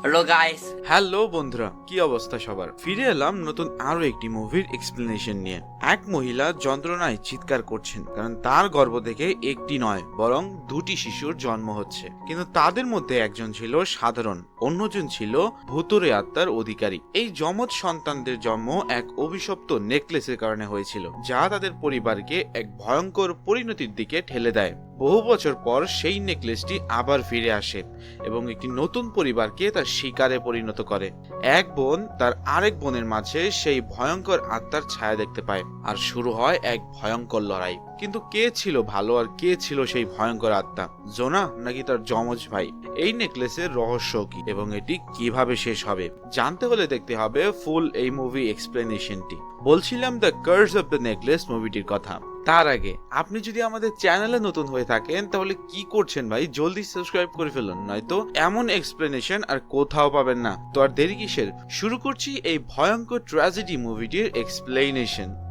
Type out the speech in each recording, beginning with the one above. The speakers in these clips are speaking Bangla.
হ্যালো গাইস হ্যালো বন্ধুরা। কি অবস্থা সবার? ফিরে এলাম নতুন আরও একটি মুভির এক্সপ্লেনেশন নিয়ে। এক মহিলা যন্ত্রণায় চিৎকার করছেন, কারণ তার গর্ভ থেকে একটি নয়, বরং দুটি শিশুর জন্ম হচ্ছে। কিন্তু তাদের মধ্যে একজন ছিল সাধারণ, অন্যজন ছিল ভূতরে আত্মার অধিকারী। এই যমজ সন্তানদের জন্ম এক অভিশপ্ত নেকলেসের কারণে হয়েছিল, যা তাদের পরিবারকে এক ভয়ঙ্কর পরিণতির দিকে ঠেলে দেয়। বহু বছর পর সেই নেকলেসটি আবার ফিরে আসে এবং একটি নতুন পরিবারকে তার শিকারে পরিণত করে। এক বোন তার আরেক বোনের মাঝে সেই ভয়ঙ্কর আত্মার ছায়া দেখতে পায়, আর শুরু হয় এক ভয়ঙ্কর লড়াই। কিন্তু কে ছিল ভালো আর কে ছিল সেই ভয়ঙ্কর আত্মা? জোনা নাকি তার যমজ ভাই? এই নেকলেসের রহস্য কি এবং এটি কীভাবে শেষ হবে? জানতে হলে দেখতে হবে ফুল এই মুভি এক্সপ্লেনেশনটি বলছিলাম the curse of the necklace মুভিটির কথা। তার আগে, আপনি যদি আমাদের চ্যানেলে নতুন হয়ে থাকেন, তাহলে কি করছেন ভাই? জলদি সাবস্ক্রাইব করে ফেলুন, নয়তো এমন এক্সপ্লেনেশন আর কোথাও পাবেন না। তো আর দেরি কিসের? শুরু করছি এই ভয়ঙ্কর ট্র্যাজেডি মুভিটির এক্সপ্লেনেশন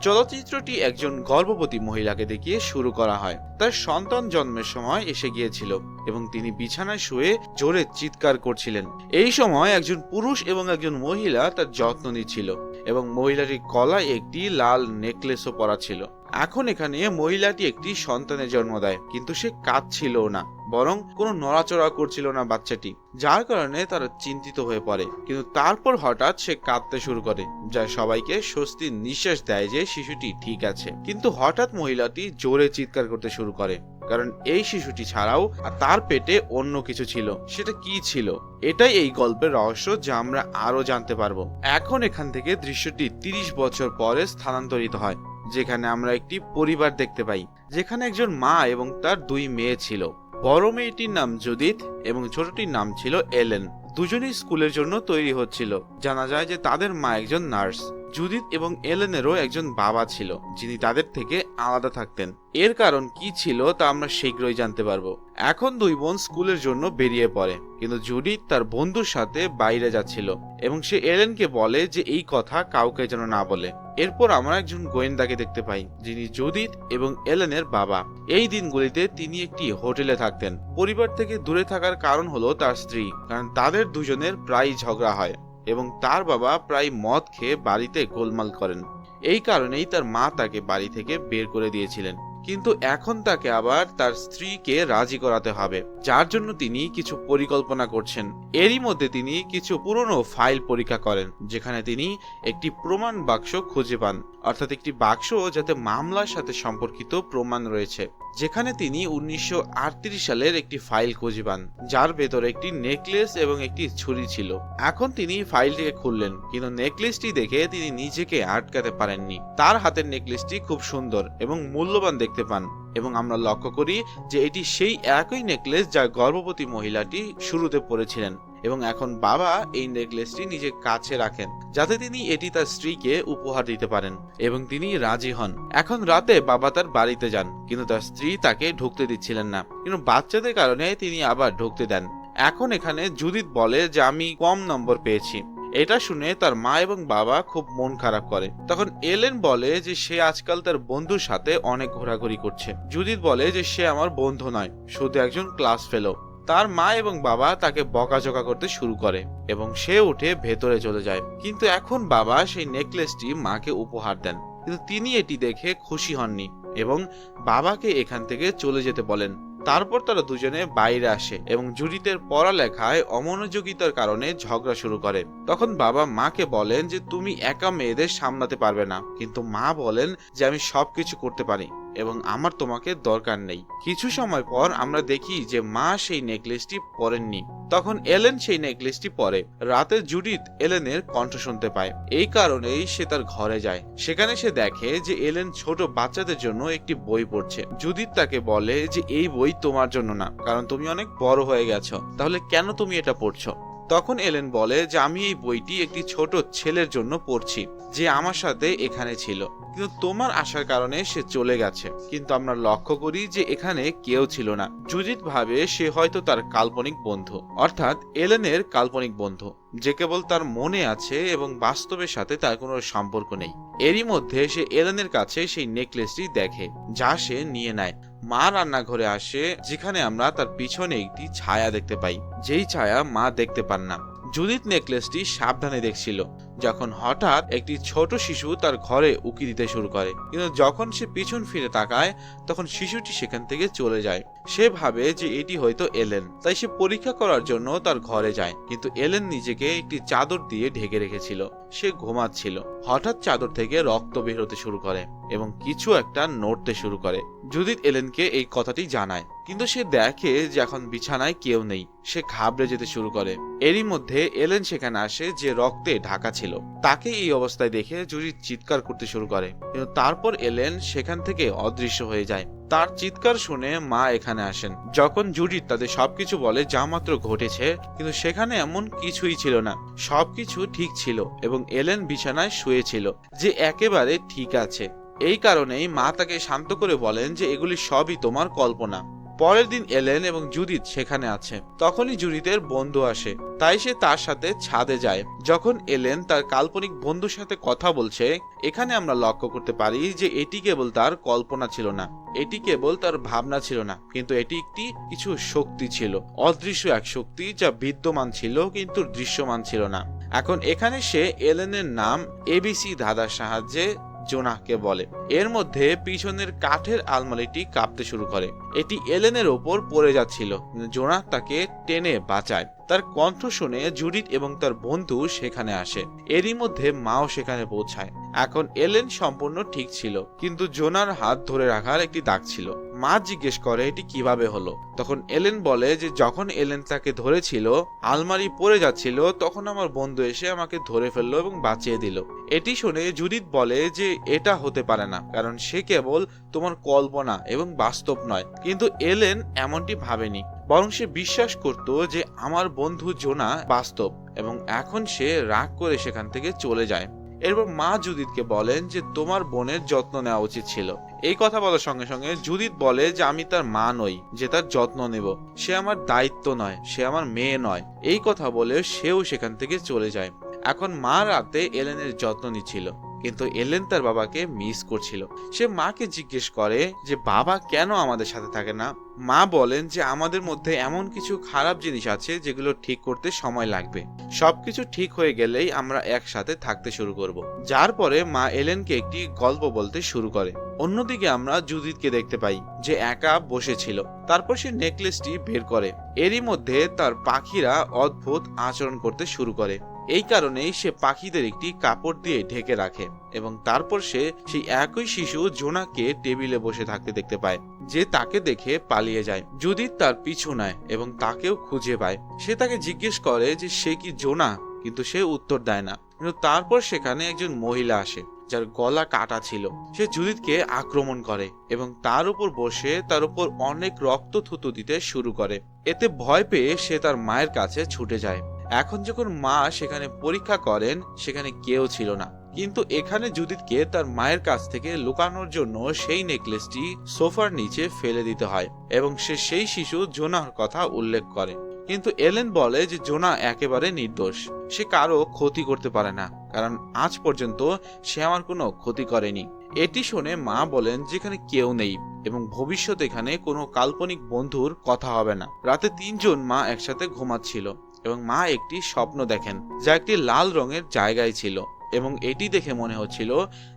চলচ্চিত্রটি একজন গর্ভবতী মহিলাকে দেখিয়ে শুরু করা হয়। তার সন্তান জন্মের সময় এসে গিয়েছিল এবং তিনি বিছানায় শুয়ে জোরে চিৎকার করছিলেন। এই সময় একজন পুরুষ এবং একজন মহিলা তার যত্ন নিচ্ছিল এবং মহিলাটির কলায় একটি লাল নেকলেসও পরা ছিল। এখন এখানে মহিলাটি একটি সন্তানের জন্ম দেয়, কিন্তু সে কাঁদছিল না, বরং কোনো নড়াচড়া করছিল না বাচ্চাটি, যার কারণে তারা চিন্তিত হয়ে পড়ে। কিন্তু তারপর হঠাৎ সে কাঁদতে শুরু করে, যা সবাইকে স্বস্তির নিঃশ্বাস দেয় যে শিশুটি ঠিক আছে। কিন্তু হঠাৎ মহিলাটি জোরে চিৎকার করতে শুরু করে, কারণ এই শিশুটি ছাড়াও তার পেটে অন্য কিছু ছিল, সেটা কি ছিল? এটাই এই গল্পের রহস্য যা আমরা আরও জানতে পারব। এখন এখান থেকে দৃশ্যটি তিরিশ বছর পরে স্থানান্তরিত হয়। যেখানে আমরা একটি পরিবার দেখতে পাই, যেখানে একজন মা এবং তার দুই মেয়ে ছিল। বড় মেয়েটির নাম জুদিত এবং ছোটটির নাম ছিল এলেন। দুজনই স্কুলের জন্য তৈরি হচ্ছিল। জানা যায় যে তাদের মা একজন নার্স। জুদিত এবং এলেনেরও একজন বাবা ছিল, যিনি তাদের থেকে আলাদা থাকতেন। এর কারণ কি ছিল তা আমরা শীঘ্রই জানতে পারব। এখন দুই বোন স্কুলের জন্য বেরিয়ে পড়ে, কিন্তু জুডিত তার বন্ধুর সাথে বাইরে যাচ্ছিল এবং সে এলেনকে বলে যে এই কথা কাউকে যেন না বলে। এরপর আমরা একজন গোয়েন্দাকে দেখতে পাই, যিনি জুদিত এবং এলেনের বাবা। এই দিনগুলিতে তিনি একটি হোটেলে থাকতেন। পরিবার থেকে দূরে থাকার কারণ হলো তার স্ত্রী, কারণ তাদের দুজনের প্রায় ঝগড়া হয়। এবং তার বাবা প্রায় মদ খেয়ে বাড়িতে গোলমাল করেন। এই কারণেই তার মা তাকে বাড়ি থেকে বের করে দিয়েছিলেন। কিন্তু এখন তাকে আবার তার স্ত্রীকে রাজি করাতে হবে, যার জন্য তিনি কিছু পরিকল্পনা করছেন। এরই মধ্যে তিনি কিছু পুরনো ফাইল পরীক্ষা করেন, যেখানে তিনি একটি প্রমাণ বাক্স খুঁজে পান, অর্থাৎ একটি বাক্স যাতে মামলার সাথে সম্পর্কিত প্রমাণ রয়েছে। যেখানে তিনি উনিশশো আটত্রিশ সালের একটি ফাইল খুঁজে পান, যার ভেতরে একটি নেকলেস এবং একটি ছুরি ছিল। এখন তিনি ফাইলটিকে খুললেন, কিন্তু নেকলেসটি দেখে তিনি নিজেকে আটকাতে পারেননি। তার হাতের নেকলেসটি খুব সুন্দর এবং মূল্যবান দেখতে পান। এবং আমরা লক্ষ্য করি যে এটি সেই একই নেকলেস যা গর্ভবতী মহিলাটি শুরুতে পরেছিলেন। এবং এখন বাবা এই নেকলেসটি নিজের কাছে রাখেন, যাতে তিনি এটি তার স্ত্রীকে উপহার দিতে পারেন এবং তিনি রাজি হন। এখন রাতে বাবা তার বাড়িতে যান, কিন্তু তার স্ত্রী তাকে ঢুকতে দিচ্ছিলেন না, কিন্তু বাচ্চাদের কারণে তিনি আবার ঢুকতে দেন। এখন এখানে জুদিত বলে যে আমি কম নম্বর পেয়েছি। এটা শুনে তার মা এবং বাবা খুব মন খারাপ করে। তখন এলেন বলে যে সে আজকাল তার বন্ধুর সাথে অনেক ঘোরাঘুরি করছে। জুদিত বলে যে সে আমার বন্ধু নয়, শুধু একজন ক্লাস ফেলো। তার মা এবং বাবা তাকে বকাঝকা করতে শুরু করে এবং সে উঠে ভেতরে চলে যায়। কিন্তু এখন বাবা সেই নেকলেসটি মাকে উপহার দেন। কিন্তু তিনি এটি দেখে খুশি হননি এবং বাবাকে এখান থেকে চলে যেতে বলেন। তারপর তারা দুজনে বাইরে আসে এবং জুডিতের পড়ালেখায় অমনোযোগিতার কারণে ঝগড়া শুরু করে। তখন বাবা মাকে বলেন যে, তুমি একা মেয়েদের সামলাতে পারবে না। কিন্তু মা বলেন যে, আমি সবকিছু করতে পারি। এবং আমার তোমাকে দরকার নেই। কিছু সময় পর আমরা দেখি যে মা সেই নেকলেসটি পরেননি। তখন এলেন সেই নেকলেসটি পরে। রাতে জুডিত এলেনের কণ্ঠ শুনতে পায়। এই কারণেই সে তার ঘরে যায়। সেখানে সে দেখে যে এলেন ছোট বাচ্চাদের জন্য একটি বই পড়ছে। জুডিত তাকে বলে যে, এই বই তোমার জন্য না, কারণ তুমি অনেক বড় হয়ে গেছো। তাহলে কেন তুমি এটা পড়ছো? তখন এলেন বলে যে, আমি এই বইটি একটি ছোট ছেলের জন্য পড়ছি, যে আমার সাথে এখানে ছিল। কিন্তু তোমার আসার কারণে সে চলে গেছে। কিন্তু আমরা লক্ষ্য করি যে এখানে কেউ ছিল না। জুজিত ভাবে সে হয়তো তার কাল্পনিক বন্ধু। অর্থাৎ এলেনের কাল্পনিক বন্ধু, যে কেবল তার মনে আছে এবং বাস্তবের সাথে তার কোনো সম্পর্ক নেই। এরই মধ্যে সে এলেনের কাছে সেই নেকলেসটি দেখে, যা সে নিয়ে নেয়। মা রান্নাঘরে আসে, যেখানে আমরা তার পিছনে একটি ছায়া দেখতে পাই। যেই ছায়া মা দেখতে পান না। জুদিত নেকলেসটি সাবধানে দেখছিল। যখন হঠাৎ একটি ছোট শিশু তার ঘরে উকি দিতে শুরু করে। কিন্তু যখন সে পিছন ফিরে তাকায়, তখন শিশুটি সেখান থেকে চলে যায়। সে ভাবে যে এটি হয়তো এলেন। তাই সে পরীক্ষা করার জন্য তার ঘরে যায়। কিন্তু এলেন নিজেকে একটি চাদর দিয়ে ঢেকে রেখেছিল। সে ঘুমাচ্ছিল। হঠাৎ চাদর থেকে রক্ত বের হতে শুরু করে এবং কিছু একটা নড়তে শুরু করে। জুদিত এলেনকে এই কথাটি জানায়। কিন্তু সে দেখে যে এখন বিছানায় কেউ নেই। সে ঘাবড়ে যেতে শুরু করে। এরই মধ্যে এলেন সেখানে আসে যে রক্তে ঢাকা ছিল। তাকে এই অবস্থায় দেখে জুডিত চিৎকার করতে শুরু করে। তারপর এলেন সেখান থেকে অদৃশ্য হয়ে যায়। তার চিৎকার শুনে মা এখানে আসেন। যখন জুডিত তাদের সবকিছু বলে, যা মাত্র ঘটেছে, কিন্তু সেখানে এমন কিছুই ছিল না। সবকিছু ঠিক ছিল এবং এলেন বিছানায় শুয়েছিল, যে একেবারে ঠিক আছে। এই কারণেই মা তাকে শান্ত করে বলেন যে এগুলি সবই তোমার কল্পনা। পরের দিন এলেন এবং জুদিত সেখানে আছে। তখনই জুদিতের বন্ধু আসে। তাই সে তার সাথে ছাদে যায়। যখন এলেন, তার কাল্পনিক বন্ধুর সাথে কথা বলছে, এখানে আমরা লক্ষ্য করতে পারি যে এটি কেবল তার কল্পনা ছিল না। এটি কেবল তার ভাবনা ছিল না। কিন্তু এটি একটি কিছু শক্তি ছিল। অদৃশ্য এক শক্তি যা বিদ্যমান ছিল কিন্তু দৃশ্যমান ছিল না। এখন এখানে সে এলেনের নাম এবিসি ধাঁধার সাহায্যে জোনাহকে বলে। এর মধ্যে পিছনের কাঠের আলমারিটি কাঁপতে শুরু করে। এটি এলেনের ওপর পড়ে যাচ্ছিল। জোনাহ তাকে টেনে বাঁচায়। তার কণ্ঠ শুনে জুডিট এবং তার বন্ধু সেখানে আসে। এরই মধ্যে মাও সেখানে পৌঁছায়। এখন এলেন সম্পূর্ণ ঠিক ছিল, কিন্তু জোনার হাত ধরে রাখার একটি দাগ ছিল। মা জিজ্ঞেস করে, এটি কীভাবে হলো? তখন এলেন বলে যে, যখন এলেন তাকে ধরেছিল, আলমারি পড়ে যাচ্ছিল, তখন আমার বন্ধু এসে আমাকে ধরে ফেলল এবং বাঁচিয়ে দিল। এটি শুনে জুডিত বলে যে, এটা হতে পারে না, কারণ সে কেবল তোমার কল্পনা এবং বাস্তব নয়। কিন্তু এলেন এমনটি ভাবেনি। বরং সে বিশ্বাস করত যে আমার বন্ধু জোনা বাস্তব এবং এখন সে রাগ করে সেখান থেকে চলে যায়। এরপর মা জুদিতকে বলেন যে তোমার বোনের যত্ন নেওয়া উচিত ছিল। এই কথা বলার সঙ্গে সঙ্গে জুদিত বলে যে আমি তার মা নই, যে তার যত্ন নেব। সে আমার দায়িত্ব নয়, সে আমার মেয়ে নয়। এই কথা বলে সেও সেখান থেকে চলে যায়। এখন মা রাতে এলেনের যত্ন নিচ্ছিল। কিন্তু এলেন তার বাবাকে মিস করছিল। সে মাকে জিজ্ঞেস করে যে, বাবা, কেন আমাদের সাথে থাকে না? মা বলেন যে, আমাদের মধ্যে এমন কিছু খারাপ জিনিস আছে যেগুলো ঠিক করতে সময় লাগবে। সবকিছু ঠিক হয়ে গেলেই আমরা একসাথে থাকতে শুরু করব। যার পরে মা এলেনকে একটি গল্প বলতে শুরু করে। অন্যদিকে আমরা জুদিতকে দেখতে পাই যে, একা বসেছিল। তারপর সে নেকলেসটি বের করে। এরই মধ্যে তার পাখিরা অদ্ভুত আচরণ করতে শুরু করে। এই কারণেই সে পাখিদের একটি কাপড় দিয়ে ঢেকে রাখে এবং তারপর সে সেই একই শিশু জোনাকে টেবিলে বসে থাকতে দেখতে পায়, যে তাকে দেখে পালিয়ে যায়। যদি তার পিছু নেয় এবং তাকেও খুঁজে পায়, সে তাকে জিজ্ঞেস করে যে সে কি জোনা? কিন্তু সে উত্তর দেয় না। কিন্তু তারপর সেখানে একজন মহিলা আসে, যার গলা কাটা ছিল। সে জুদিতকে আক্রমণ করে এবং তার উপর বসে তার উপর অনেক রক্ত থুতু দিতে শুরু করে। এতে ভয় পেয়ে সে তার মায়ের কাছে ছুটে যায়। এখন যখন মা সেখানে পরীক্ষা করেন, সেখানে কেউ ছিল না। কিন্তু এখানে জুদিতকে তার মায়ের কাছ থেকে লুকানোর জন্য সেই নেকলেসটি সোফার নিচে ফেলে দিতে হয় এবং সে সেই শিশু জোনার কথা উল্লেখ করে। কিন্তু এলেন বলে যে জোনা একেবারে নির্দোষ। সে কারও ক্ষতি করতে পারে না, কারণ আজ পর্যন্ত সে আমার কোনো ক্ষতি করেনি। এটি শুনে মা বলেন যেখানে কেউ নেই এবং ভবিষ্যতে এখানে কোনো কাল্পনিক বন্ধুর কথা হবে না। রাতে তিনজন মা একসাথে ঘুমাচ্ছিল। এবং মা একটি স্বপ্ন দেখেন যা একটি লাল রঙের জায়গায় ছিল। এবং এটি দেখে মনে হচ্ছিল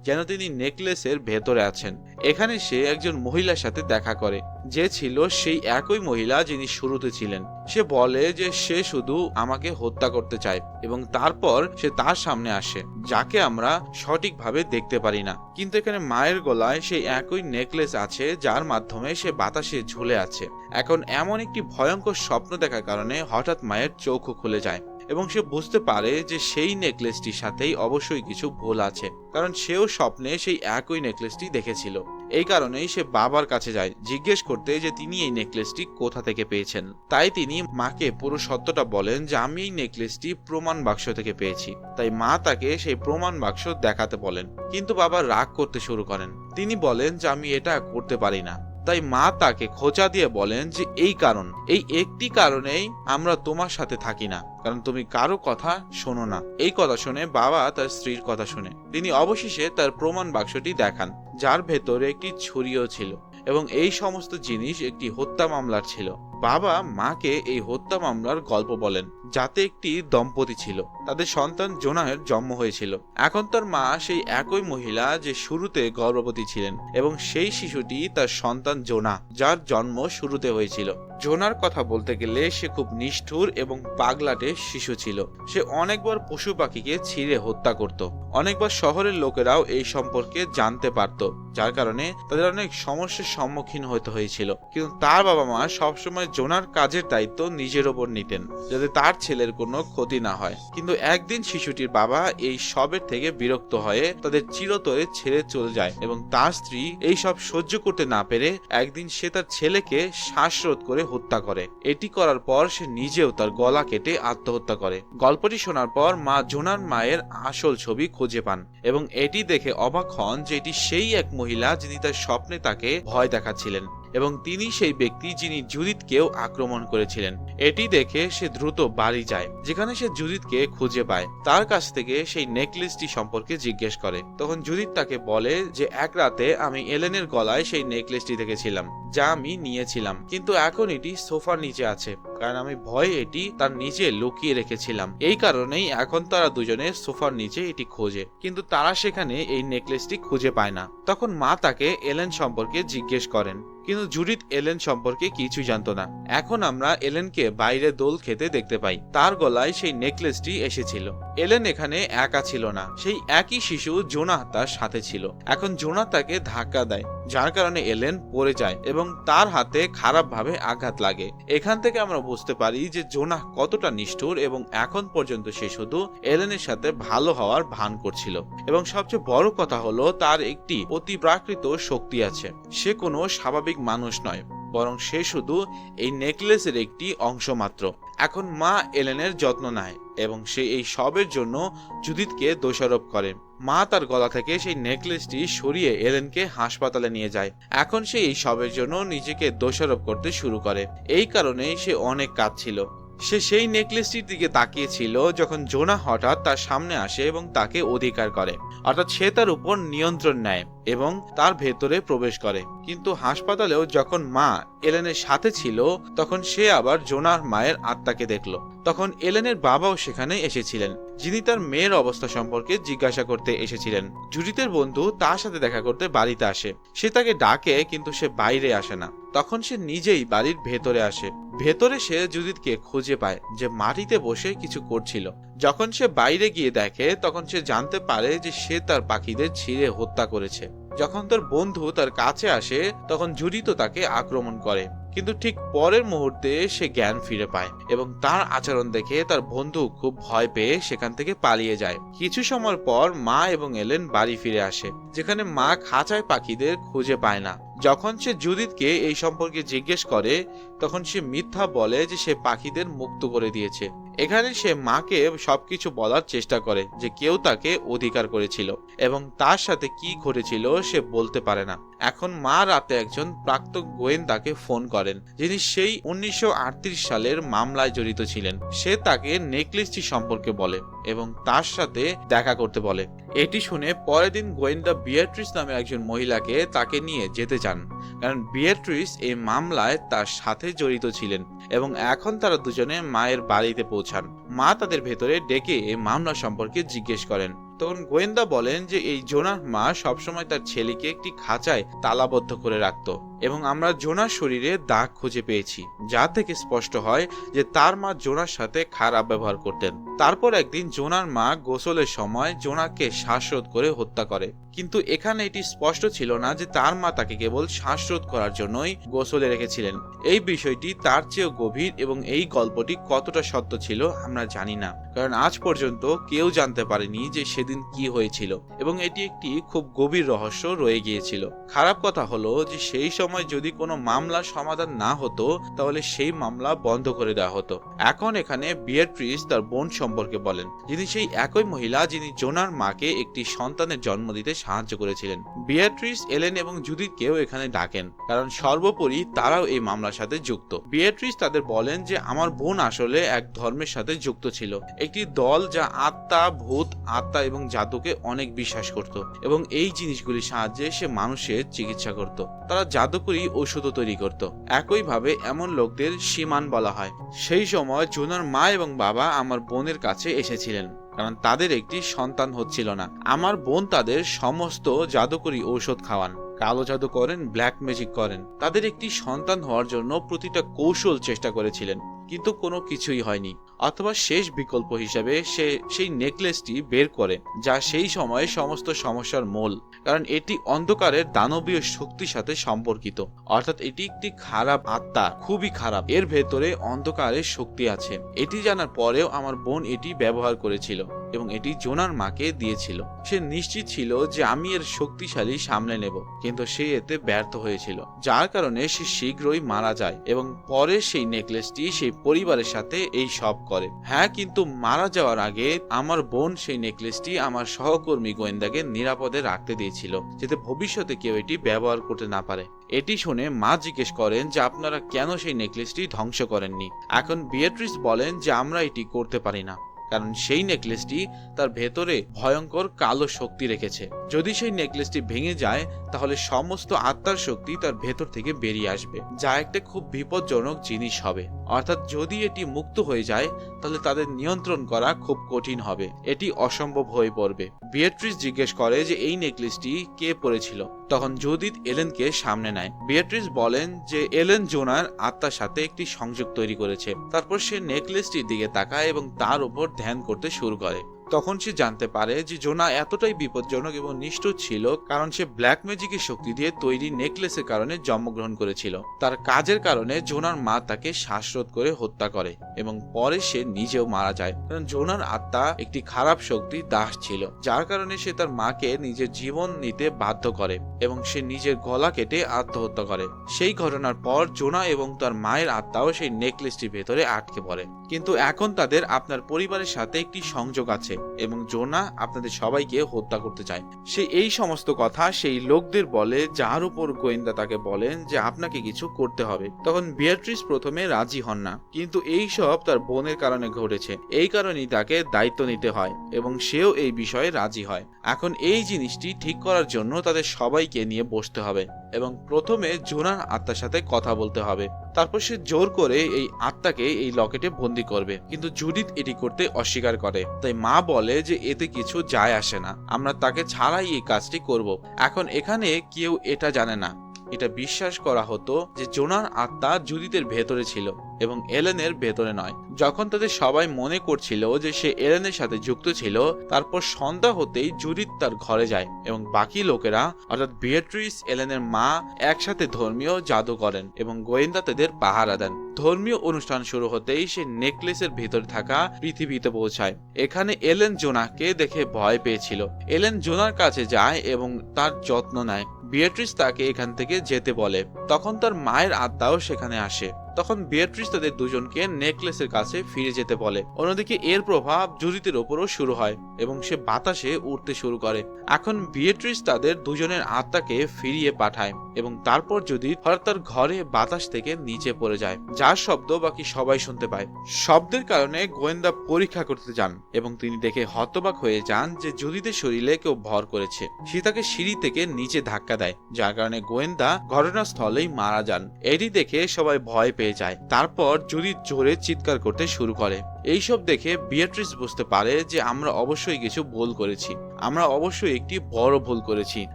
যেন তিনি নেকলেসের ভেতরে আছেন। এখানে সে একজন মহিলার সাথে দেখা করে, যে ছিল সেই একই মহিলা যিনি শুরুতে ছিলেন। সে বলে যে সে শুধু আমাকে হত্যা করতে চায় এবং তারপর সে তার সামনে আসে, যাকে আমরা সঠিকভাবে দেখতে পারি না। কিন্তু এখানে মায়ের গলায় সেই একই নেকলেস আছে, যার মাধ্যমে সে বাতাসে ঝুলে আছে। এখন এমন একটি ভয়ঙ্কর স্বপ্ন দেখার কারণে হঠাৎ মায়ের চোখও খুলে যায়। এবং সে বুঝতে পারে যে সেই নেকলেসটির সাথেই অবশ্যই কিছু ভুল আছে, কারণ সেও স্বপ্নে সেই একই নেকলেসটি দেখেছিল। এই কারণেই সে বাবার কাছে যায়, জিজ্ঞেস করতে যে তিনি এই নেকলেসটি কোথা থেকে পেয়েছেন। তাই তিনি মাকে পুরো সত্যটা বলেন যে আমি এই নেকলেসটি প্রমাণ বাক্স থেকে পেয়েছি। তাই মা তাকে সেই প্রমাণ বাক্স দেখাতে বলেন, কিন্তু বাবা রাগ করতে শুরু করেন। তিনি বলেন যে আমি এটা করতে পারি না। তাই মা তাকে খোঁচা দিয়ে বলেন যে এই কারণ, এই একটি কারণেই আমরা তোমার সাথে থাকি না, কারণ তুমি কারও কথা শোনো না। এই কথা শুনে বাবা তার স্ত্রীর কথা শুনে। তিনি অবশেষে তার প্রমাণ বাক্সটি দেখান, যার ভেতরে একটি ছুরিও ছিল। এবং এই সমস্ত জিনিস একটি হত্যা মামলার ছিল। বাবা মাকে এই হত্যা মামলার গল্প বলেন, যাতে একটি দম্পতি ছিল। তাদের সন্তান জোনাহের জন্ম হয়েছিল। এখন তার মা সেই একই মহিলা যে শুরুতে গর্ভবতী ছিলেন এবং সেই শিশুটি তার সন্তান জোনা, যার জন্ম শুরুতে হয়েছিল। জোনার কথা বলতে গেলে সে খুব নিষ্ঠুর এবং পাগলাটে শিশু ছিল। সে অনেকবার পশু পাখিকে ছিঁড়ে হত্যা করত। অনেকবার শহরের লোকেরাও এই সম্পর্কে জানতে পারত। যার কারণে তাদের অনেক সমস্যার সম্মুখীন হতে হয়েছিল। কিন্তু তার বাবা মা সবসময় জোনার কাজের দায়িত্ব নিজের ওপর নিতেন, যাতে তার ছেলের কোনো ক্ষতি না হয়। কিন্তু একদিন শিশুটির বাবা এই সবের থেকে বিরক্ত হয়ে তাদের চিরতরে ছেড়ে চলে যায় এবং তার স্ত্রী এই সব সহ্য করতে না পেরে একদিন সে তার ছেলেকে শ্বাসরোধ করে হত্যা করে। এটি করার পর সে নিজেও তার গলা কেটে আত্মহত্যা করে। গল্পটি শোনার পর মা জোনার মায়ের আসল ছবি খুঁজে পান এবং এটি দেখে অবাক হন যে এটি সেই এক মহিলা যিনি তার স্বপ্নে তাকে ভয় দেখাচ্ছিলেন। এবং তিনি সেই ব্যক্তি যিনি জুদিতকেও আক্রমণ করেছিলেন। এটি দেখে সে দ্রুত বাড়ি যায়, যেখানে সে জুদিতকে খুঁজে পায়। তার কাছ থেকে সেই নেকলেসটি সম্পর্কে জিজ্ঞেস করে। তখন জুদিত তাকে বলে যে, এক রাতে আমি এলেনের গলায় সেই নেকলেসটি দেখেছিলাম, যা আমি নিয়েছিলাম। কিন্তু এখন এটি সোফার নিচে আছে, কারণ আমি ভয়ে এটি তার নিচে লুকিয়ে রেখেছিলাম। এই কারণেই এখন তারা দুজনে সোফার নিচে এটি খোঁজে। কিন্তু তারা সেখানে এই নেকলেসটি খুঁজে পায় না। তখন মা তাকে এলেন সম্পর্কে জিজ্ঞেস করেন। কিন্তু জুডিত এলেন সম্পর্কে কিছুই জানত না। এখন আমরা এলেনকে বাইরে দোল খেতে দেখতে পাই। তার গলায় সেই নেকলেসটি এসেছিল। এলেন এখানে একা ছিল না। সেই একই শিশু জোনাহ তার সাথে ছিল। এখন জোনাহ তাকে ধাক্কা দেয়। যার কারণে এলেন পড়ে যায় এবং তার হাতে খারাপভাবে আঘাত লাগে। এখান থেকে আমরা বুঝতে পারি যে জোনাহ কতটা নিষ্ঠুর এবং এখন পর্যন্ত সে শুধু এলেনের সাথে ভালো হওয়ার ভান করছিল। এবং সবচেয়ে বড় কথা হলো তার একটি অতি প্রাকৃত শক্তি আছে। সে কোনো স্বাভাবিক মানুষ নয়, বরং সে শুধু এই নেকলেসের একটি অংশ মাত্র। এখন মা এলেনের যত্ন নেয় এবং সে এই সবের জন্য জুদিতকে দোষারোপ করে। মা তার গলা থেকে সেই নেকলেসটি সরিয়ে এলেনকে হাসপাতালে নিয়ে যায়। এখন সে এই সবের জন্য নিজেকে দোষারোপ করতে শুরু করে। এই কারণে সে অনেক কাঁদছিল। সে সেই নেকলেসটির দিকে তাকিয়েছিল যখন জোনা হঠাৎ তার সামনে আসে এবং তাকে অধিকার করে। অর্থাৎ সে তার উপর নিয়ন্ত্রণ নেয় এবং তার ভেতরে প্রবেশ করে। কিন্তু হাসপাতালেও যখন মা এলেনের সাথে ছিল, তখন সে আবার জোনার মায়ের আত্মাকে দেখল। তখন এলেনের বাবাও সেখানে এসেছিলেন, যিনি তার মেয়ের অবস্থা সম্পর্কে জিজ্ঞাসা করতে এসেছিলেন। জুডিতের বন্ধু তার সাথে দেখা করতে বাড়িতে আসে। সে তাকে ডাকে, কিন্তু সে বাইরে আসে না। তখন সে নিজেই বাড়ির ভেতরে আসে। ভেতরে সে জুদিতকে খুঁজে পায় যে মাটিতে বসে কিছু করছিল। যখন সে বাইরে গিয়ে দেখে, তখন সে জানতে পারে যে সে তার পাখিদের ছিঁড়ে হত্যা করেছে। যখন তার বন্ধু তার কাছে আসে, তখন জুডিত তাকে আক্রমণ করে। কিন্তু ঠিক পরের মুহূর্তে সে জ্ঞান ফিরে পায় এবং তার আচরণ দেখে তার বন্ধু খুব ভয় পেয়ে সেখান থেকে পালিয়ে যায়। কিছু সময় পর মা এবং এলেন বাড়ি ফিরে আসে, যেখানে মা খাঁচায় পাখিদের খুঁজে পায় না। যখন সে জুদিতকে এই সম্পর্কে জিজ্ঞেস করে, তখন সে মিথ্যা বলে যে সে পাখিদের মুক্ত করে দিয়েছে। এখানে সে মাকে সবকিছু বলার চেষ্টা করে যে কেউ তাকে অধিকার করেছিল এবং তার সাথে কি ঘটেছিল সে বলতে পারে না। এখন মা রাতে একজন প্রাক্তন গোয়েন্দাকে ফোন করেন, যিনি সেই উনিশশো আটত্রিশ সালের মামলায় জড়িত ছিলেন। সে তাকে নেকলেসটি সম্পর্কে বলে। এবং তার সাথে দেখা করতে বলে। এটি শুনে পরের দিন গোয়েন্দা বিয়াট্রিস নামে একজন মহিলাকে তাকে নিয়ে যেতে চান, কারণ বিয়াট্রিস এই মামলায় তার সাথে জড়িত ছিলেন এবং এখন তারা দুজনে মায়ের বাড়িতে পৌঁছান। মা তাদের ভেতরে ডেকে এই মামলা সম্পর্কে জিজ্ঞেস করেন। তখন গোয়েন্দা বলেন যে এই জোনার মা সবসময় তার ছেলেকে একটি খাঁচায় তালাবদ্ধ করে রাখত এবং আমরা জোনার শরীরে দাগ খুঁজে পেয়েছি, যা থেকে স্পষ্ট হয় যে তার মা জোনার সাথে খারাপ ব্যবহার করতেন। তারপর একদিন জোনার মা গোসলের সময় জোনাকে শ্বাসরোধ করে হত্যা করে। কিন্তু এখানে এটি স্পষ্ট ছিল না যে তার মা তাকে কেবল শ্বাসরোধ করার জন্যই গোসলে রেখেছিলেন। এই বিষয়টি তার চেয়েও গভীর এবং এই গল্পটি কতটা সত্য ছিল আমরা জানি না। কারণ আজ পর্যন্ত কেউ জানতে পারেনি যে সেদিন কি হয়েছিল এবং এটি একটি খুব গভীর রহস্য রয়ে গিয়েছিল। খারাপ কথা হলো যে সেই সময় যদি কোনো মামলার সমাধান না হতো, তাহলে সেই মামলা বন্ধ করে দেওয়া হতো। এখন এখানে বিয়াট্রিস তার বোন সম্পর্কে বলেন, যিনি সেই একই মহিলা যিনি জোনার মাকে একটি সন্তানের জন্ম দিতে সাহায্য করেছিলেন। বিয়াট্রিস, এলেন এবং জুদিতকেও এখানে ডাকেন, কারণ সর্বোপরি তারাও এই মামলার সাথে যুক্ত। বিয়াট্রিস তাদের বলেন যে, আমার বোন আসলে এক ধর্মের সাথে যুক্ত ছিল। একটি দল যা আত্মা, ভূত, আত্মা এবং জাদুকে অনেক বিশ্বাস করত এবং এই জিনিসগুলির সাহায্যে সে মানুষের চিকিৎসা করত। তারা জাদুকরি ওষুধও তৈরি করত। একইভাবে এমন লোকদের সীমান বলা হয়। সেই সময় জুনার মা এবং বাবা আমার বোনের কাছে এসেছিলেন। কারণ তাদের একটি সন্তান হচ্ছিল না। আমার বোন তাদের সমস্ত জাদুকরি ঔষধ খাওয়ান, কালো জাদু করেন ব্ল্যাক ম্যাজিক করেন। তাদের একটি সন্তান হওয়ার জন্য প্রতিটা কৌশল চেষ্টা করেছিলেন। কিন্তু কোনো কিছুই হয়নি, অথবা শেষ বিকল্প হিসেবে সে সেই নেকলেসটি বের করে, যা সেই সময়ে সমস্ত সমস্যার মূল, কারণ এটি অন্ধকারের দানবীয় শক্তির সাথে সম্পর্কিত, অর্থাৎ এটি একটি খারাপ আত্মা, খুবই খারাপ। এর ভেতরে অন্ধকারের শক্তি আছে। এটি জানার পরেও আমার বোন এটি ব্যবহার করেছিল এবং এটি জোনার মাকে দিয়েছিল। সে নিশ্চিত ছিল যে আমি এর শক্তিশালী সামলে নেব, কিন্তু সে এতে ব্যর্থ হয়েছিল, যার কারণে সে শীঘ্রই মারা যায় এবং পরে সেই নেকলেসটি সেই পরিবারের সাথে এই সব করে। হ্যাঁ কিন্তু মারা যাওয়ার আগে আমার বোন সেই নেকলেসটি আমার সহকর্মী গোয়েন্দাকে নিরাপদে রাখতে দিয়েছিল, যাতে ভবিষ্যতে কেউ এটি ব্যবহার করতে না পারে। এটি শুনে মা জিজ্ঞেস করেন যে আপনারা কেন সেই নেকলেসটি ধ্বংস করেননি? এখন বিয়েট্রিস বলেন যে আমরা এটি করতে পারি না। কারণ সেই নেকলেসটি তার ভেতরে ভয়ঙ্কর কালো শক্তি রেখেছে। যদি সেই নেকলেসটি ভেঙে যায়, তাহলে সমস্ত আত্মার শক্তি তার ভেতর থেকে বেরিয়ে আসবে, যা একটা খুব বিপজ্জনক জিনিস হবে। অর্থাৎ যদি এটি মুক্ত হয়ে যায়, তাহলে তাদের নিয়ন্ত্রণ করা খুব কঠিন হবে। এটি অসম্ভব হয়ে পড়বে। বিয়েট্রিস জিজ্ঞেস করে যে এই নেকলেসটি কে পরেছিল? তখন জুদিত এলেনকে সামনে নেয়। বিয়েট্রিস বলেন যে এলেন জোনার আত্মার সাথে একটি সংযোগ তৈরি করেছে। তারপর সে নেকলেসটির দিকে তাকায় এবং তার উপর ধ্যান করতে শুরু করে। তখন সে জানতে পারে যে জোনা এতটাই বিপজ্জনক এবং নিষ্ঠুর ছিল কারণ সে ব্ল্যাক ম্যাজিকের শক্তি দিয়ে তৈরি নেকলেসের কারণে জন্মগ্রহণ করেছিল। তার কাজের কারণে জোনার মা তাকে শ্বাসরোধ করে হত্যা করে এবং পরে সে নিজেও মারা যায়। কারণ জোনার আত্মা একটি খারাপ শক্তি দাস ছিল, যার কারণে সে তার মাকে নিজের জীবন নিতে বাধ্য করে এবং সে নিজের গলা কেটে আত্মহত্যা করে। সেই ঘটনার পর জোনা এবং তার মায়ের আত্মাও সেই নেকলেসটির ভেতরে আটকে পড়ে। কিন্তু এখন তাদের আপনার পরিবারের সাথে একটি সংযোগ আছে। এবং জোনা আপনাদের সবাইকে হত্যা করতে চায়। সে এই সমস্ত কথা সেই লোকদের বলে, যার উপর গোয়েন্দা তাকে বলেন যে আপনাকে কিছু করতে হবে। তখন বিয়াট্রিস প্রথমে রাজি হন না, কিন্তু এই সব তার বোনের কারণে ঘটেছে। এই কারণেই তাকে দায়িত্ব নিতে হয় এবং সেও এই বিষয়ে রাজি হয়। এখন এই জিনিসটি ঠিক করার জন্য তাদের সবাইকে নিয়ে বসতে হবে। এবং প্রথমে জোনার আত্মার সাথে কথা বলতে হবে। তারপর সে জোর করে এই আত্মাকে এই লকেটে বন্দি করবে। কিন্তু জুডিত এটি করতে অস্বীকার করে। তাই মা বলে যে এতে কিছু যায় আসে না। আমরা তাকে ছাড়াই এই কাজটি করব। এখন এখানে কেউ এটা জানে না। এটা বিশ্বাস করা হতো যে জোনার আত্মা জুদিতের ভেতরে ছিল। এবং এলেনের ভেতরে নয়। যখন তাদের সবাই মনে করছিল যে সে এলেনের সাথে যুক্ত ছিল, তারপর সন্ধ্যা হতেই জুডিত তার ঘরে যায় এবং বাকি লোকেরা, অর্থাৎ বিয়েট্রিস, এলেনের মা, একসাথে ধর্মীয় জাদু করেন এবং গোয়েন্দা তাদের পাহারা দেন। ধর্মীয় অনুষ্ঠান শুরু হতেই সে নেকলেসের ভেতরে থাকা পৃথিবীতে পৌঁছায়। এখানে এলেন জোনাকে দেখে ভয় পেয়েছিল। এলেন জোনার কাছে যায় এবং তার যত্ন নেয়। বিয়েট্রিস তাকে এখান থেকে যেতে বলে। তখন তার মায়ের আত্মাও সেখানে আসে। তখন বিয়েট্রিস তাদের দুজনকে নেকলেসের কাছে ফিরে যেতে বলে। অন্যদিকে এর প্রভাব জুদিতের ওপরও শুরু হয় এবং সে বাতাসে উঠতে শুরু করে। এখন বিয়েট্রিস তাদের দুজনের আত্মাকে ফিরিয়ে পাঠায় এবং তারপর যদি হঠাৎ তার ঘরে বাতাস থেকে নিচে পড়ে যায়, যার শব্দ বাকি সবাই শুনতে পায়। শব্দের কারণে গোয়েন্দা পরীক্ষা করতে যান এবং তিনি দেখে হতবাক হয়ে যান যে জুদিতের শরীরে কেউ ভর করেছে। সে তাকে সিঁড়ি থেকে নিচে ধাক্কা দেয়, যার কারণে গোয়েন্দা ঘটনাস্থলেই মারা যান। এটি দেখে সবাই ভয় পেয়ে যায়। তারপর জুরি জোরে চিৎকার করতে শুরু করে। এইসব দেখে বিয়াট্রিস বুঝতে পারে যে আমরা অবশ্যই কিছু ভুল করেছি। আমরা অবশ্যই একটি বড় ভুল করেছি।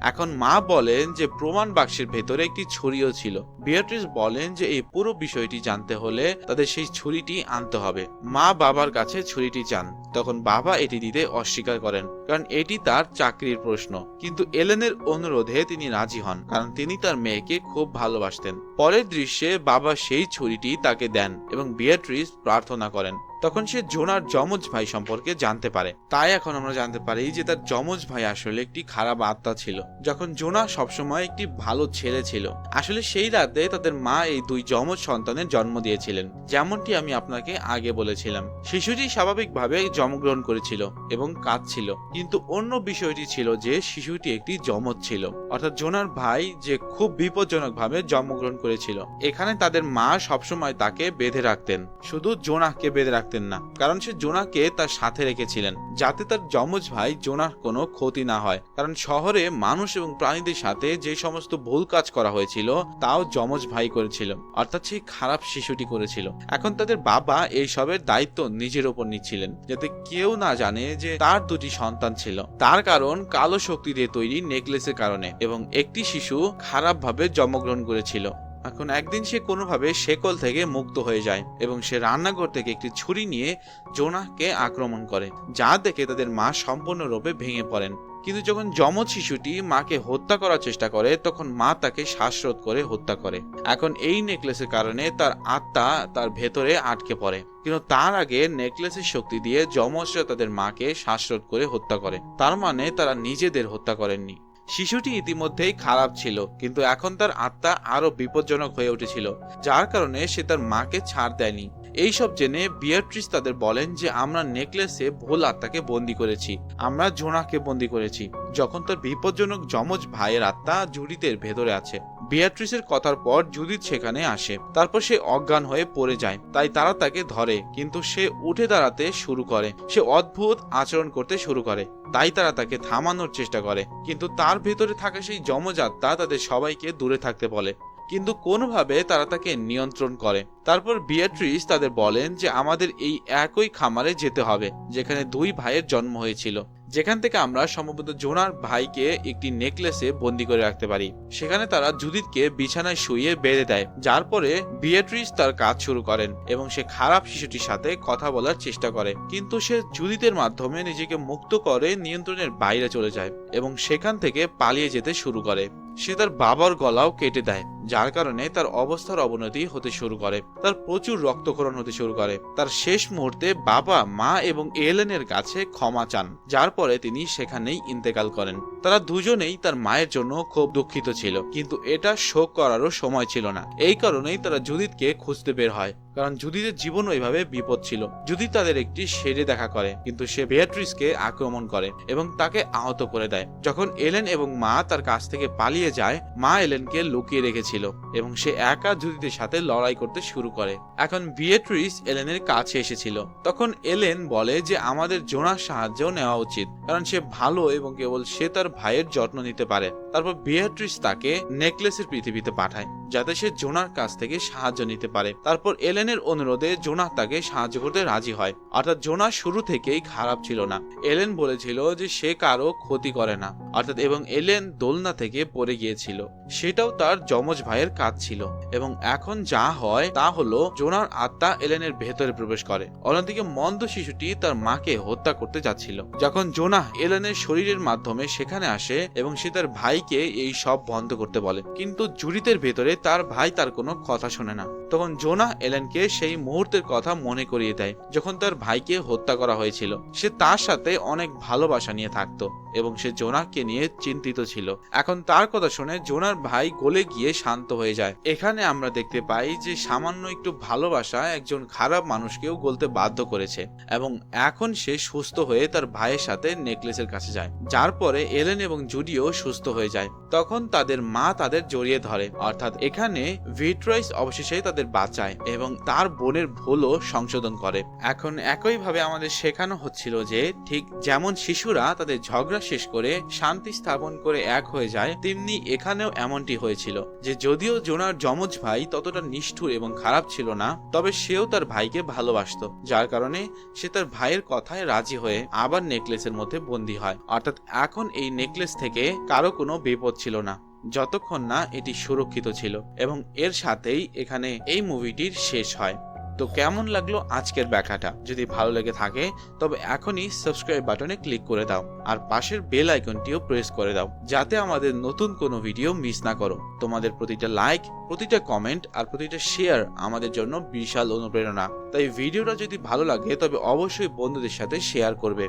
এখন মা বলেন যে প্রমাণ বাক্সের ভেতরে একটি ছুরিও ছিল। বিয়াট্রিস বলেন যে এই পুরো বিষয়টি জানতে হলে তাদের সেই ছুরিটি আনতে হবে। মা বাবার কাছে ছুরিটি চান। তখন বাবা এটি দিতে অস্বীকার করেন, কারণ এটি তার চাকরির প্রশ্ন। কিন্তু এলেনের অনুরোধে তিনি রাজি হন, কারণ তিনি তার মেয়েকে খুব ভালোবাসতেন। পরের দৃশ্যে বাবা সেই ছুরিটি তাকে দেন এবং বিয়াট্রিস প্রার্থনা করেন। তখন সে জোনার যমজ ভাই সম্পর্কে জানতে পারে। তাই এখন আমরা জানতে পারি যে তার যমজ ভাই আসলে একটি খারাপ আত্মা ছিল, যখন জোনা সবসময় একটি ভালো ছেলে ছিল। আসলে সেই রাতে তাদের মা এই দুই যমজ সন্তানের জন্ম দিয়েছিলেন, যেমনটি আমি আপনাকে আগে বলেছিলাম। শিশুটি স্বাভাবিকভাবে জন্মগ্রহণ করেছিল এবং কাঁদছিল, কিন্তু অন্য বিষয়টি ছিল যে শিশুটি একটি যমজ ছিল। অর্থাৎ জোনার ভাই যে খুব বিপজ্জনকভাবে জন্মগ্রহণ করেছিল, এখানে তাদের মা সবসময় তাকে বেঁধে রাখতেন, শুধু জোনাকে বেঁধে রাখতেন। না। কারণ সে জোনাকে তার সাথে রেখেছিলেন। যাতে তার যমজ ভাই জোনার কোনো ক্ষতি না হয়। কারণ শহরে মানুষ এবং প্রাণীদের সাথে যে সমস্ত ভুল কাজ করা হয়েছিল, তাও যমজ ভাই করেছিল। অর্থাৎ সেই খারাপ শিশুটি করেছিল। এখন তাদের বাবা এই সবের দায়িত্ব নিজের ওপর নিচ্ছিলেন। যাতে কেউ না জানে যে তার দুটি সন্তান ছিল। তার কারণ কালো শক্তি দিয়ে তৈরি নেকলেসের কারণে। এবং একটি শিশু খারাপভাবে জন্মগ্রহণ করেছিল। এখন একদিন সে কোনোভাবে শেকল থেকে মুক্ত হয়ে যায় এবং সে রান্নাঘর থেকে একটি ছুরি নিয়ে জোনাহকে আক্রমণ করে, যা দেখে তাদের মা সম্পূর্ণরূপে ভেঙে পড়েন। কিন্তু যখন যমজ শিশুটি মাকে হত্যা করার চেষ্টা করে, তখন মা তাকে শ্বাসরোধ করে হত্যা করে। এখন এই নেকলেসের কারণে তার আত্মা তার ভেতরে আটকে পড়ে। কিন্তু তার আগে নেকলেসের শক্তি দিয়ে যমজরা তাদের মাকে শ্বাসরোধ করে হত্যা করে। তার মানে তারা নিজেদের হত্যা করেননি। শিশুটি ইতিমধ্যেই খারাপ ছিল, কিন্তু এখন তার আত্মা আরও বিপজ্জনক হয়ে উঠেছিল, যার কারণে সে তার মাকে ছাড় দেয়নি। এইসব জেনে বিয়াট্রিস তাদের বলেন যে, আমরা নেকলেসে ভুল আত্মাকে বন্দি করেছি। আমরা জোনাকে বন্দি করেছি। যখন তার বিপজ্জনক যমজ ভাইয়ের আত্মা জুডিতের ভেতরে আছে। বিয়াট্রিসের কথার পর জুডিত সেখানে আসে। তারপর সে অজ্ঞান হয়ে পড়ে যায়। তাই তারা তাকে ধরে। কিন্তু সে উঠে দাঁড়াতে শুরু করে। সে অদ্ভুত আচরণ করতে শুরু করে। তাই তারা তাকে থামানোর চেষ্টা করে। কিন্তু তার ভেতরে থাকা সেই যমজ আত্মা তাদের সবাইকে দূরে থাকতে বলে। কিন্তু কোনোভাবে তারা তাকে নিয়ন্ত্রণ করে। তারপর বিয়াট্রিস তাদের বলেন যে আমাদের এই একই খামারে যেতে হবে, যেখানে দুই ভাইয়ের জন্ম হয়েছিল। যেখান থেকে আমরা সম্ভবত জোনার ভাইকে একটি নেকলেসে বন্দি করে রাখতে পারি। সেখানে তারা জুদিতকে বিছানায় শুইয়ে বেঁধে দেয়। যার পরে বিয়াট্রিস তার কাজ শুরু করেন এবং সে খারাপ শিশুটির সাথে কথা বলার চেষ্টা করে। কিন্তু সে জুদিতের মাধ্যমে নিজেকে মুক্ত করে নিয়ন্ত্রণের বাইরে চলে যায় এবং সেখান থেকে পালিয়ে যেতে শুরু করে। সে তার বাবার গলাও কেটে দেয়, যার কারণে তার অবস্থার অবনতি হতে শুরু করে। তার প্রচুর রক্তক্ষরণ হতে শুরু করে। তার শেষ মুহূর্তে বাবা, মা এবং এলেনের কাছে ক্ষমা চান, যার পরে তিনি সেখানেই ইন্তেকাল করেন। তারা দুজনেই তার মায়ের জন্য খুব দুঃখিত ছিল, কিন্তু এটা শোক করারও সময় ছিল না। এই কারণেই তারা জুদিতকে খুঁজতে বের হয়। কারণ জুদিদের জীবন ওইভাবে বিপদ ছিল। যদি তাদের একটি শেরে দেখা করে, কিন্তু সে বেয়াট্রিসকে আক্রমণ করে এবং তাকে আহত করে দেয়। যখন এলেন এবং মা তার কাছ থেকে পালিয়ে যায়, মা এলেনকে লুকিয়ে রেখেছিল এবং সে একা জুদিদের সাথে লড়াই করতে শুরু করে। এখন বিয়েট্রিস এলেনের কাছে এসেছিল। তখন এলেন বলে যে, আমাদের জোনার সাহায্য নেওয়া উচিত, কারণ সে ভালো এবং কেবল সে তার ভাইয়ের যত্ন নিতে পারে। তারপর বিয়াট্রিস তাকে নেকলেসের পৃথিবীতে পাঠায়, যাতে সে জোনার কাছ থেকে সাহায্য নিতে পারে। তারপর এলেনের অনুরোধে জোনা তাকে সাহায্য করতে রাজি হয়। অর্থাৎ জোনা শুরু থেকেই খারাপ ছিল না। এলেন বলেছিল যে সে কারও ক্ষতি করে না। অর্থাৎ এবং এলেন দোলনা থেকে পড়ে গিয়েছিল। সেটাও তার যমজ ভাইয়ের কাজ ছিল। এবং এখন যা হয় তা হলো জোনার আত্মা এলেনের ভেতরে প্রবেশ করে। অন্যদিকে মন্দ শিশুটি তার মাকে হত্যা করতে যাচ্ছিল। যখন জোনা এলেনের শরীরের মাধ্যমে সেখানে আসে এবং সে তার ভাইকে এই সব বন্ধ করতে বলে। কিন্তু জুরিতের ভেতরে তার ভাই তার কোনো কথা শোনে না। তখন জোনা এলেনকে সেই মুহূর্তের কথা মনে করিয়ে দেয়, যখন তার ভাইকে হত্যা করা হয়েছিল। সে তার সাথে অনেক ভালোবাসা নিয়ে থাকতো এবং সে জোনাকে নিয়ে চিন্তিত ছিল। এখন তার কথা শুনে জোনার ভাই গলে গিয়ে শান্ত হয়ে যায়। এখানে আমরা দেখতে পাই যে সামান্য একটু ভালোবাসা একজন খারাপ মানুষকেও গলতে বাধ্য করেছে এবং এখন সে সুস্থ হয়ে তার ভাইয়ের সাথে নেকলেসের কাছে যায়। যার পরে এলেন এবং জুডিও সুস্থ হয়ে যায়। তখন তাদের মা তাদের জড়িয়ে ধরে, অর্থাৎ এখানে ভিট্রয়েস অবশেষে তাদের বাঁচায় এবং তার বোনের ভুলও সংশোধন করে। এখন একইভাবে আমাদের শেখানো হচ্ছিল যে, ঠিক যেমন শিশুরা তাদের ঝগড়া শেষ করে শান্তি স্থাপন করে এক হয়ে যায়, তেমনি এখানেও এমনটি হয়েছিল যে, যদিও জোনার যমজ ভাই ততটা নিষ্ঠুর এবং খারাপ ছিল না, তবে সেও তার ভাইকে ভালোবাসতো, যার কারণে সে তার ভাইয়ের কথায় রাজি হয়ে আবার নেকলেসের মধ্যে বন্দী হয়। অর্থাৎ এখন এই নেকলেস থেকে কারও কোনো বিপদ ছিল না। যতক্ষণ না এটি সুরক্ষিত ছিল এবং এর সাথেই এখানে এই মুভিটির শেষ হয়। তো কেমন লাগল আজকের ব্যাখ্যাটা? যদি ভালো লেগে থাকে, তবে এখনই সাবস্ক্রাইব বাটনে ক্লিক করে দাও আর পাশের বেল আইকনটিও প্রেস করে দাও যাতে আমাদের নতুন কোনো ভিডিও মিস না করো। তোমাদের প্রতিটা লাইক প্রতিটা কমেন্ট আর প্রতিটা শেয়ার আমাদের জন্য বিশাল অনুপ্রেরণা। তাই ভিডিওটা যদি ভালো লাগে, তবে অবশ্যই বন্ধুদের সাথে শেয়ার করবে।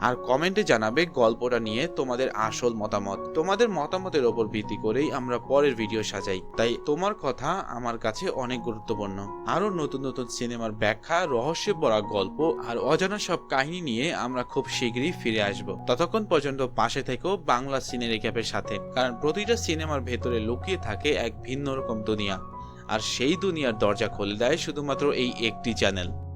আর কমেন্টে জানাবে গল্পটা নিয়ে তোমাদের আসল মতামত। তোমাদের মতামতের ওপর ভিত্তি করেই আমরা পরের ভিডিও সাজাই। তাই তোমার কথা আমার কাছে অনেক গুরুত্বপূর্ণ। আরও নতুন নতুন সিনেমার ব্যাখ্যা, রহস্যে ভরা গল্প আর অজানা সব কাহিনী নিয়ে আমরা খুব শীঘ্রই ফিরে আসব। ততক্ষণ পর্যন্ত পাশে থেকেও বাংলা সিনে রেক্যাপের সাথে। কারণ প্রতিটা সিনেমার ভেতরে লুকিয়ে থাকে এক ভিন্ন রকম দুনিয়া। আর সেই দুনিয়ার দরজা খুলে দেয় শুধুমাত্র এই একটি চ্যানেল।